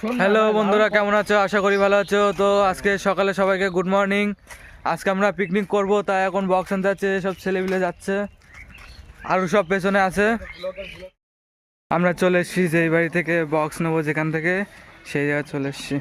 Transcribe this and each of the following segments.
Hello বন্ধুরা কেমন আছো? আশা করি ভালো আছো। তো আজকে সকালে সবাইকে গুড মর্নিং আজকে আমরা পিকনিক করব তাই এখন বক্স আনতে যাচ্ছে সব ছেলেপিলে যাচ্ছে। আরও সব পেছনে আছে। আমরা চলে এসেছি যেই বাড়ি থেকে বক্স নেব যেখান থেকে সেই জায়গায় চলে এসেছি।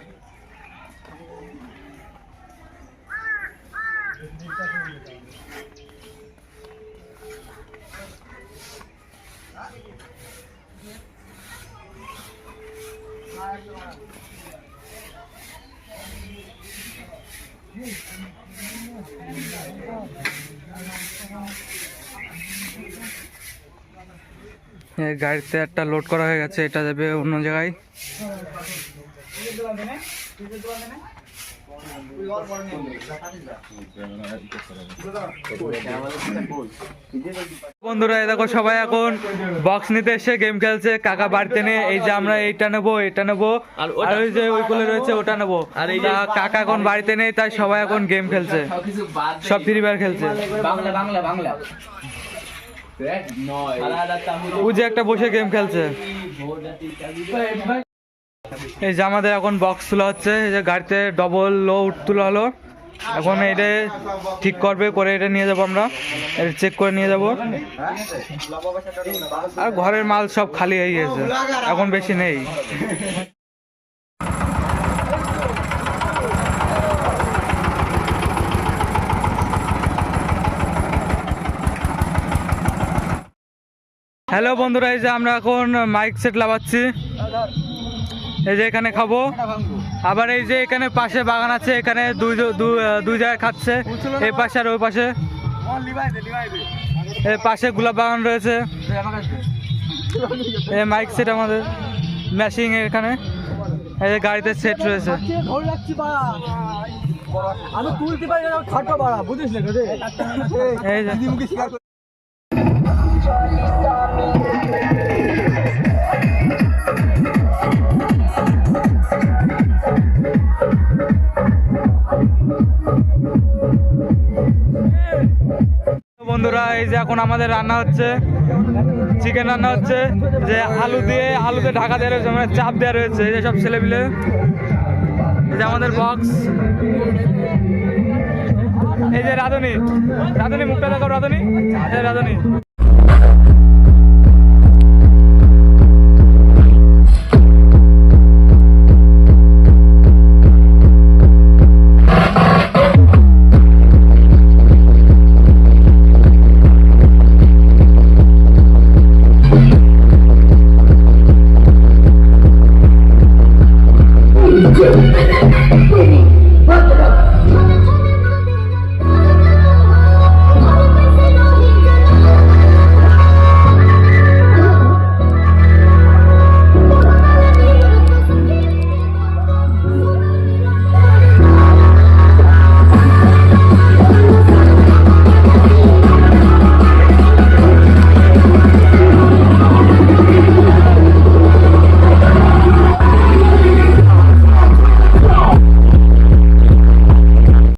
গাড়িতে একটা লোড করা হয়ে গেছে এটা যাবে অন্য জায়গায়। বন্ধুরা এই দেখো সবাই এখন বক্স নিতে এসে গেম খেলছে। কাকা বাড়িতে নেই এই যে আমরা এইটা নেব এটা নেব। আর ওই যে ওই কোলে রয়েছে ওটা নেব। আর এই তা কাকা এখন বাড়িতে নেই তাই সবাই এখন গেম খেলছে। সব ফ্রি ফায়ার খেলছে। বাংলা বাংলা বাংলা। ও যে একটা বসে গেম খেলছে। এই যে আমাদের এখন বক্স তোলা হচ্ছে, এই যে গাড়িতে ডবল লো তোলা হলো। এখন এটা ঠিক করবে, করে এটা নিয়ে যাব আমরা। এটা চেক করে নিয়ে যাব। আর ঘরের মাল সব খালি হয়ে গেছে, এখন বেশি নেই। হ্যালো বন্ধুরা, এই যে আমরা এখন মাইক সেট লাগাচ্ছি। এই যে এখানে খাব। আবার এই যে এখানে পাশে বাগান আছে, এখানে দুই দুই জায়গায় খাচ্ছে। এই পাশে আর ওই পাশে। এই পাশে গোলাপ বাগান রয়েছে। এই মাইক সেট আমাদের। ম্যাশিং এখানে। এই যে গাড়িতে সেট রয়েছে। এই যে। বন্ধুরা, এই যে এখন আমাদের রান্না হচ্ছে চিকেন রান্না হচ্ছে, যে আলু দিয়ে, আলুতে ঢাকা দেওয়া রয়েছে মানে চাপ দেওয়া রয়েছে, এই যে সব ছেলেপিলে। এই যে আমাদের বক্স এই যে রাধুনি রাধুনি, মুখটা দেখো রাধুনি। রাধুনি। Well, well.